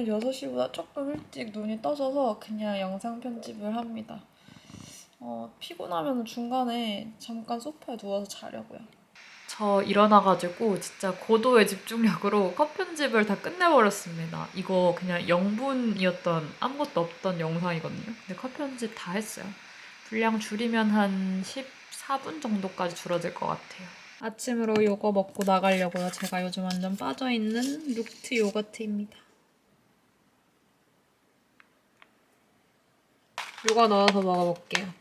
오늘 6시보다 조금 일찍 눈이 떠져서 그냥 영상 편집을 합니다. 어, 피곤하면 중간에 잠깐 소파에 누워서 자려고요. 저 일어나가지고 진짜 고도의 집중력으로 컷 편집을 다 끝내버렸습니다. 이거 그냥 0분이었던 아무것도 없던 영상이거든요. 근데 컷 편집 다 했어요. 분량 줄이면 한 14분 정도까지 줄어들 것 같아요. 아침으로 요거 먹고 나가려고요. 제가 요즘 완전 빠져있는 룩트 요거트입니다. 요거 넣어서 먹어볼게요.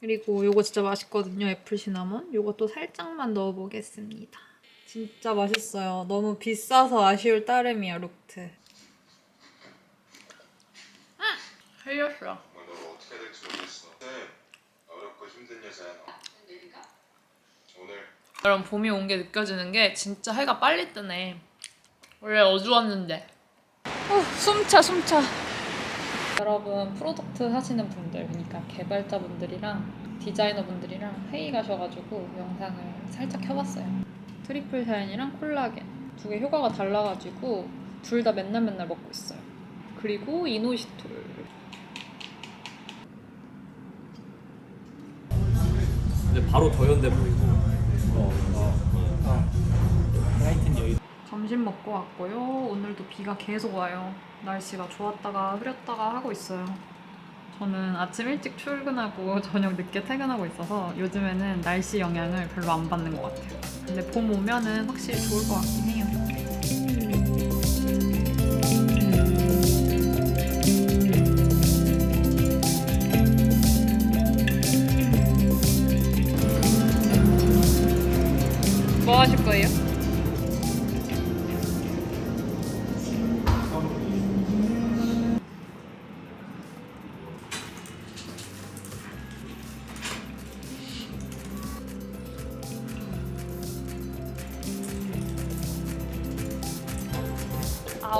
그리고 요거 진짜 맛있거든요. 애플 시나몬. 요것도 살짝만 넣어보겠습니다. 진짜 맛있어요. 너무 비싸서 아쉬울 따름이야, 룩트. 아! 흘렸어. 너를 어떻게 될지 모르겠어. 네, 어렵고 힘든 여자야. 너. 오늘 여러분 봄이 온 게 느껴지는 게 진짜 해가 빨리 뜨네. 원래 어두웠는데. 어, 숨차 숨차. 여러분 프로덕트 하시는 분들, 그러니까 개발자분들이랑 디자이너분들이랑 회의 가셔가지고 영상을 살짝 켜봤어요. 트리플 샤인이랑 콜라겐 두 개 효과가 달라가지고 둘 다 맨날 맨날 먹고 있어요. 그리고 이노시톨. 근데 바로 더현대 보이고 어, 어, 어. 점심 먹고 왔고요. 오늘도 비가 계속 와요. 날씨가 좋았다가 흐렸다가 하고 있어요. 저는 아침 일찍 출근하고 저녁 늦게 퇴근하고 있어서 요즘에는 날씨 영향을 별로 안 받는 것 같아요. 근데 봄 오면은 확실히 좋을 것 같긴 해요.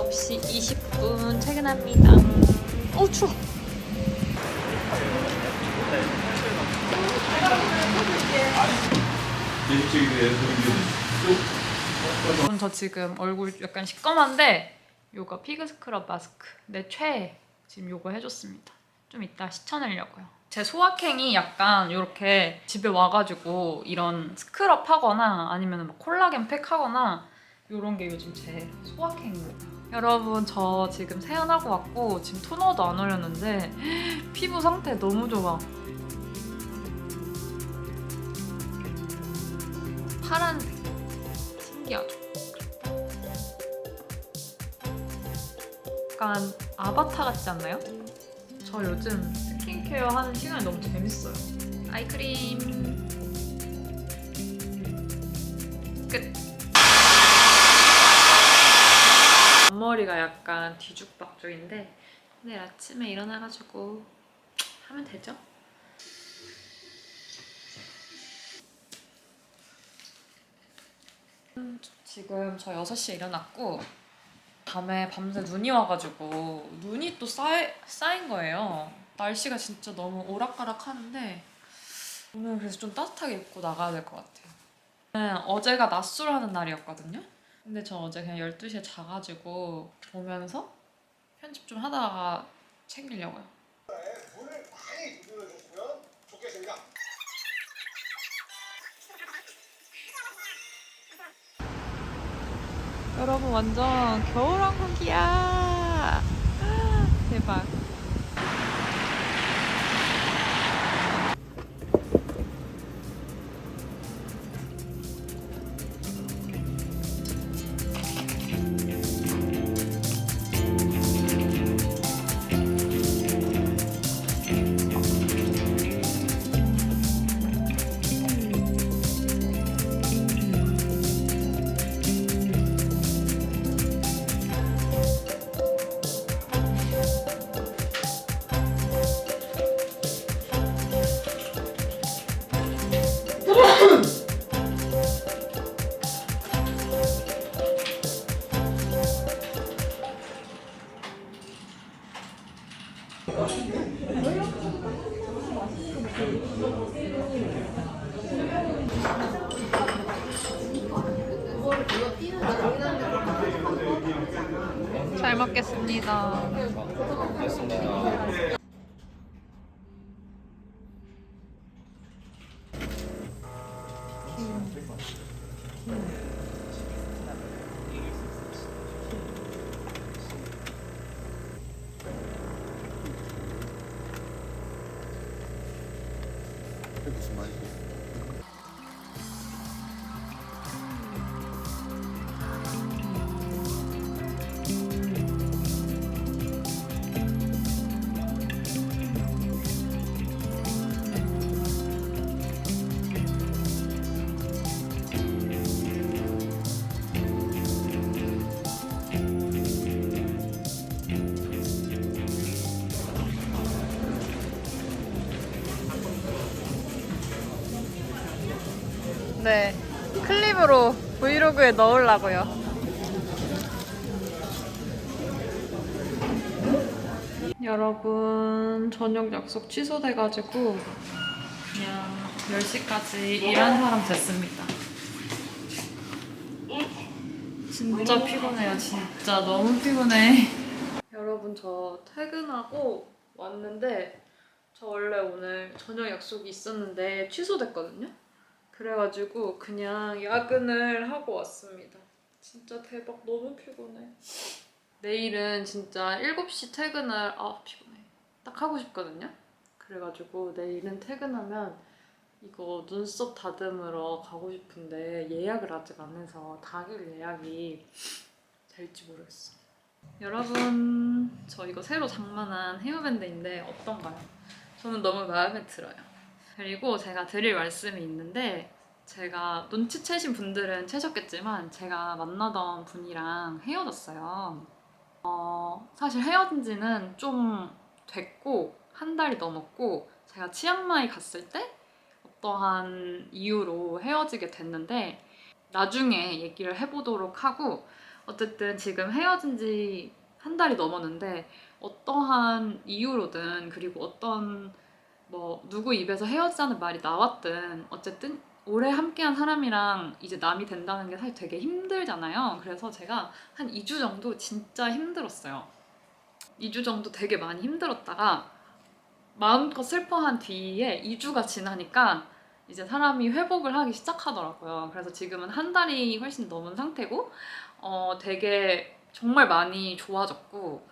9시 20분 퇴근합니다. 어, 추워. 여러분 저 지금 얼굴 약간 시꺼먼데 요거 피그 스크럽 마스크 내 최애 지금 요거 해줬습니다. 좀 이따 시쳐내려고요. 제 소확행이 약간 이렇게 집에 와가지고 이런 스크럽 하거나 아니면 콜라겐 팩 하거나 이런 게 요즘 제 소확행입니다. 여러분 저 지금 세안하고 왔고 지금 토너도 안 올렸는데 피부 상태 너무 좋아. 파란색 신기하죠? 약간 아바타 같지 않나요? 저 요즘 스킨케어 하는 시간이 너무 재밌어요. 아이크림 끝. 앞머리가 약간 뒤죽박죽인데 내일 아침에 일어나가지고 하면 되죠? 음, 지금 저 6시에 일어났고 밤에 밤새 눈이 와가지고 눈이 또 쌓이, 쌓인 거예요. 날씨가 진짜 너무 오락가락 하는데 오늘 그래서 좀 따뜻하게 입고 나가야 될 것 같아요. 네, 어제가 낮술 하는 날이었거든요. 근데 저 어제 그냥 12시에 자가지고 보면서 편집 좀 하다가 챙기려고요. 문을 많이 눌러주시면 좋겠습니다. 여러분 완전 겨울 왕국이야. 대박. 잘 먹겠습니다. 네, 클립으로 브이로그에 넣으려고요. 여러분, 저녁 약속 취소돼가지고 그냥 10시까지 일한 사람 됐습니다. 진짜 피곤해요, 진짜 너무 피곤해. 여러분, 저 퇴근하고 왔는데 저 원래 오늘 저녁 약속이 있었는데 취소됐거든요? 그래가지고 그냥 야근을 하고 왔습니다. 진짜 대박 너무 피곤해. 내일은 진짜 7시 퇴근을 아 피곤해. 딱 하고 싶거든요. 그래가지고 내일은 퇴근하면 이거 눈썹 다듬으러 가고 싶은데 예약을 아직 안 해서 당일 예약이 될지 모르겠어. 여러분 저 이거 새로 장만한 헤어밴드인데 어떤가요? 저는 너무 마음에 들어요. 그리고 제가 드릴 말씀이 있는데 제가 눈치채신 분들은 채셨겠지만 제가 만나던 분이랑 헤어졌어요. 어, 사실 헤어진 지는 좀 됐고 한 달이 넘었고 제가 치앙마이 갔을 때 어떠한 이유로 헤어지게 됐는데 나중에 얘기를 해보도록 하고 어쨌든 지금 헤어진 지 한 달이 넘었는데 어떠한 이유로든 그리고 어떤 뭐 누구 입에서 헤어지자는 말이 나왔든 어쨌든 오래 함께한 사람이랑 이제 남이 된다는 게 사실 되게 힘들잖아요. 그래서 제가 한 2주 정도 진짜 힘들었어요. 2주 정도 되게 많이 힘들었다가 마음껏 슬퍼한 뒤에 2주가 지나니까 이제 사람이 회복을 하기 시작하더라고요. 그래서 지금은 한 달이 훨씬 넘은 상태고 어 되게 정말 많이 좋아졌고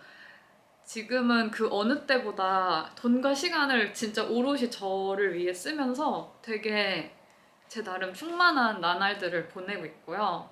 지금은 그 어느 때보다 돈과 시간을 진짜 오롯이 저를 위해 쓰면서 되게 제 나름 충만한 나날들을 보내고 있고요.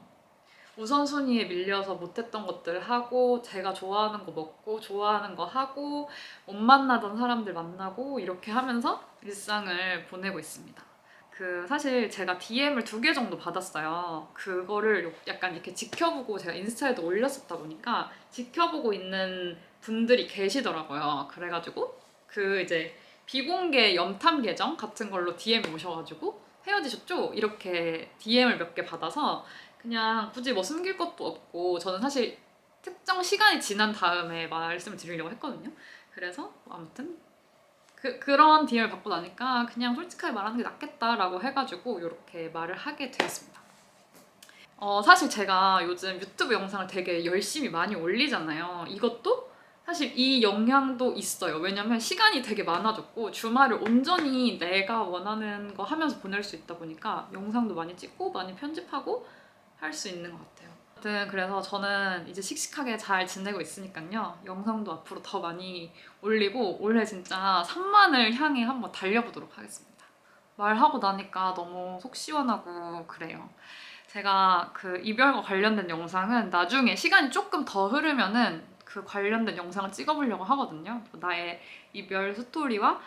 우선순위에 밀려서 못했던 것들 하고 제가 좋아하는 거 먹고 좋아하는 거 하고 못 만나던 사람들 만나고 이렇게 하면서 일상을 보내고 있습니다. 그 사실 제가 DM을 두 개 정도 받았어요. 그거를 약간 이렇게 지켜보고 제가 인스타에도 올렸었다 보니까 지켜보고 있는 분들이 계시더라고요. 그래가지고 그 이제 비공개 염탐 계정 같은 걸로 DM이 오셔가지고 헤어지셨죠? 이렇게 DM을 몇 개 받아서 그냥 굳이 뭐 숨길 것도 없고 저는 사실 특정 시간이 지난 다음에 말씀을 드리려고 했거든요. 그래서 아무튼 그, 그런 DM을 받고 나니까 그냥 솔직하게 말하는 게 낫겠다라고 해가지고 이렇게 말을 하게 되었습니다. 어, 사실 제가 요즘 유튜브 영상을 되게 열심히 많이 올리잖아요. 이것도 사실 이 영향도 있어요. 왜냐면 시간이 되게 많아졌고 주말을 온전히 내가 원하는 거 하면서 보낼 수 있다 보니까 영상도 많이 찍고 많이 편집하고 할 수 있는 것 같아요. 아무튼 그래서 저는 이제 씩씩하게 잘 지내고 있으니까요. 영상도 앞으로 더 많이 올리고 올해 진짜 3만을 향해 한번 달려보도록 하겠습니다. 말하고 나니까 너무 속 시원하고 그래요. 제가 그 이별과 관련된 영상은 나중에 시간이 조금 더 흐르면은 그 관련된 영상을 찍어보려고 하거든요. 나의 이별 스토리와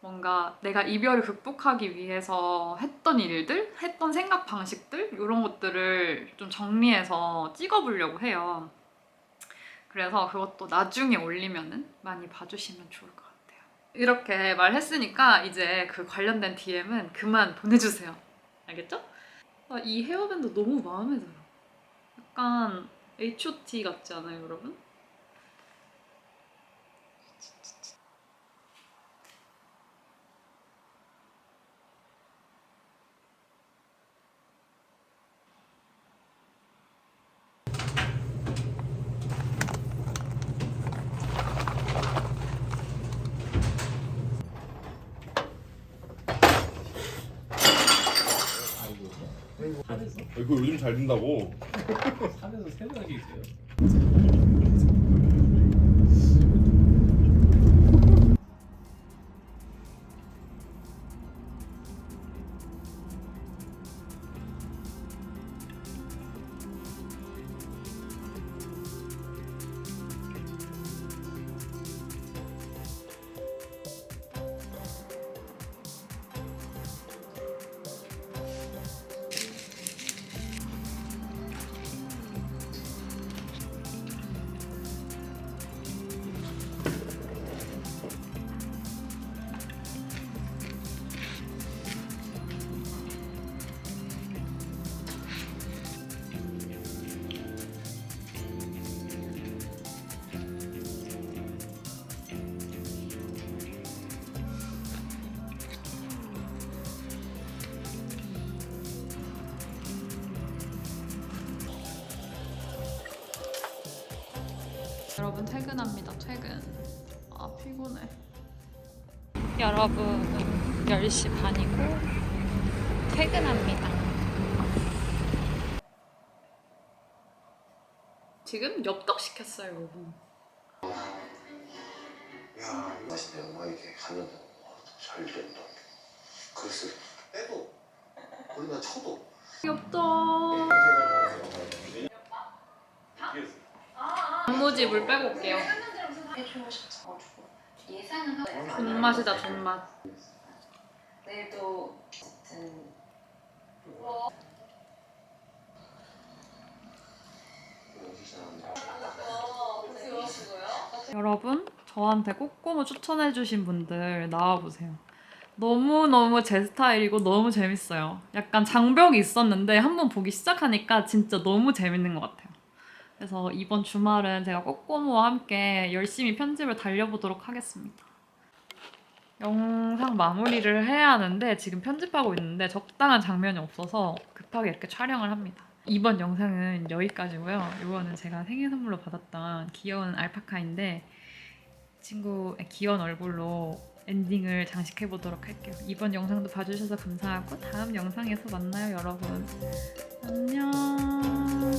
뭔가 내가 이별을 극복하기 위해서 했던 일들, 했던 생각 방식들 이런 것들을 좀 정리해서 찍어보려고 해요. 그래서 그것도 나중에 올리면은 많이 봐주시면 좋을 것 같아요. 이렇게 말했으니까 이제 그 관련된 DM은 그만 보내주세요. 알겠죠? 아, 이 헤어밴드 너무 마음에 들어. 약간 H.O.T 같지 않아요, 여러분? 이거 요즘 잘 된다고. 산에서 새벽에 있어요. 여러분 퇴근합니다. 퇴근. 아 피곤해. 여러분 10시 반이고 퇴근합니다. 지금 엽떡 시켰어요, 여러분. 야, 맛있네. 엄마 이게 하면 잘 된다. 그래서 빼도 우리가 쳐도 엽떡. 단무지 물 빼고 올게요. 예상은 하고 존맛이다, 존맛. 내일도 어쨌든 여러분, 저한테 꼬꼬무 추천해주신 분들 나와보세요. 너무너무 제 스타일이고 너무 재밌어요. 약간 장벽이 있었는데 한번 보기 시작하니까 진짜 너무 재밌는 것 같아요. 그래서 이번 주말은 제가 꼬꼬무와 함께 열심히 편집을 달려보도록 하겠습니다. 영상 마무리를 해야 하는데 지금 편집하고 있는데 적당한 장면이 없어서 급하게 이렇게 촬영을 합니다. 이번 영상은 여기까지고요. 이거는 제가 생일 선물로 받았던 귀여운 알파카인데 친구의 귀여운 얼굴로 엔딩을 장식해 보도록 할게요. 이번 영상도 봐주셔서 감사하고 다음 영상에서 만나요, 여러분. 안녕.